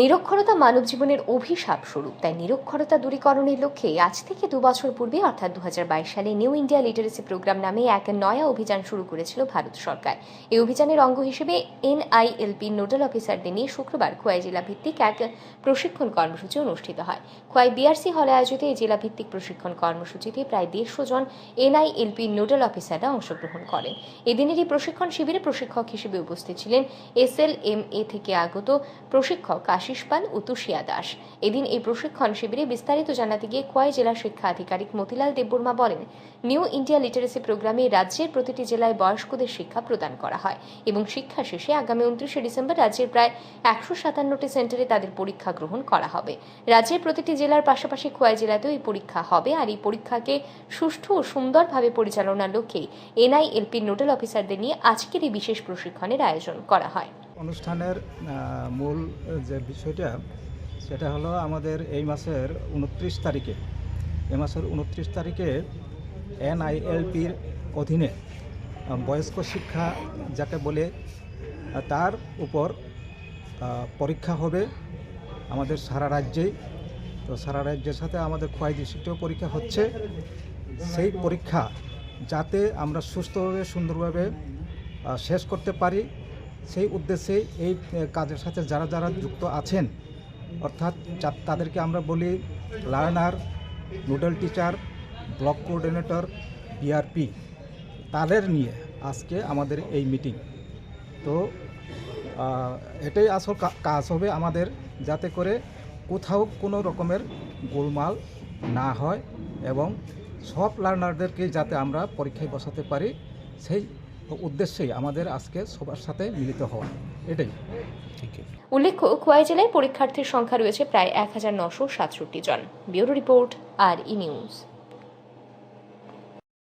নিরক্ষরতা মানব জীবনের অভিশাপ স্বরূপ। তাই নিরক্ষরতা দূরীকরণের লক্ষ্যে আজ থেকে দু বছর পূর্বে, অর্থাৎ দু হাজার বাইশ সালে, নিউ ইন্ডিয়া লিটারেসি প্রোগ্রাম নামে এক নয়া অভিযান শুরু করেছিল ভারত সরকার। এই অভিযানের অঙ্গ হিসেবে এনআইএলপি নোডাল অফিসারদের নিয়ে শুক্রবার খোয়াই জেলা ভিত্তিক এক প্রশিক্ষণ কর্মসূচি অনুষ্ঠিত হয়। খোয়াই বিআরসি হলে আয়োজিত এই জেলা ভিত্তিক প্রশিক্ষণ কর্মসূচিতে প্রায় দেড়শো জন এনআইএলপি নোডাল অফিসাররা অংশগ্রহণ করেন। এদিনের এই প্রশিক্ষণ শিবিরে প্রশিক্ষক হিসেবে উপস্থিত ছিলেন এস এল এম এ থেকে আগত প্রশিক্ষক আশিস পাল ও তুষিয়া দাস। এদিন এই প্রশিক্ষণ শিবিরে বিস্তারিত জানাতে গিয়ে খোয়াই জেলা শিক্ষা আধিকারিক মতিলাল দেববর্মা বলেন, নিউ ইন্ডিয়া লিটারেসি প্রোগ্রামে রাজ্যের প্রতিটি জেলায় বয়স্কদের শিক্ষা প্রদান করা হয় এবং শিক্ষা শেষে আগামী উনত্রিশে ডিসেম্বর রাজ্যের প্রায় একশো সাতান্নটি সেন্টারে তাদের পরীক্ষা গ্রহণ করা হবে। রাজ্যের প্রতিটি জেলার পাশাপাশি খোয়াই জেলাতেও এই পরীক্ষা হবে আর এই পরীক্ষাকে সুষ্ঠু ও সুন্দরভাবে পরিচালনার লক্ষ্যে এনআইএলপি নোডাল অফিসারদের নিয়ে আজকের এই বিশেষ প্রশিক্ষণের আয়োজন করা হয়। অনুষ্ঠানের মূল যে বিষয়টা, সেটা হলো আমাদের এই মাসের উনত্রিশ তারিখে। এই মাসের উনত্রিশ তারিখে এনআইএলপির অধীনে বয়স্ক শিক্ষা যাকে বলে তার উপর পরীক্ষা হবে আমাদের সারা রাজ্যেই। তো সারা রাজ্যের সাথে আমাদের খোয়াই ডিস্ট্রিক্টেও পরীক্ষা হচ্ছে। সেই পরীক্ষা যাতে আমরা সুস্থভাবে, সুন্দরভাবে শেষ করতে পারি সেই উদ্দেশ্যে এই কাজের সাথে যারা যারা যুক্ত আছেন, অর্থাৎ তাদেরকে আমরা বলি learner, nodal teacher, block coordinator BRP তাদের নিয়ে আজকে আমাদের এই মিটিং। তো এটাই আসল কাজ হবে আমাদের যাতে করে কোথাও কোনো রকমের গোলমাল না হয় এবং সব লার্নারদেরকে যাতে আমরা পরীক্ষায় বসাতে পারি, সেই উদ্দেশ্যেই আমাদের আজকে সবার সাথে মিলিত হওয়া। এটাই। উল্লেখ্য খোয়াই জেলায় পরীক্ষার্থীর সংখ্যা রয়েছে প্রায় এক হাজার নশো সাতষট্টি জন। Bureau report R E news.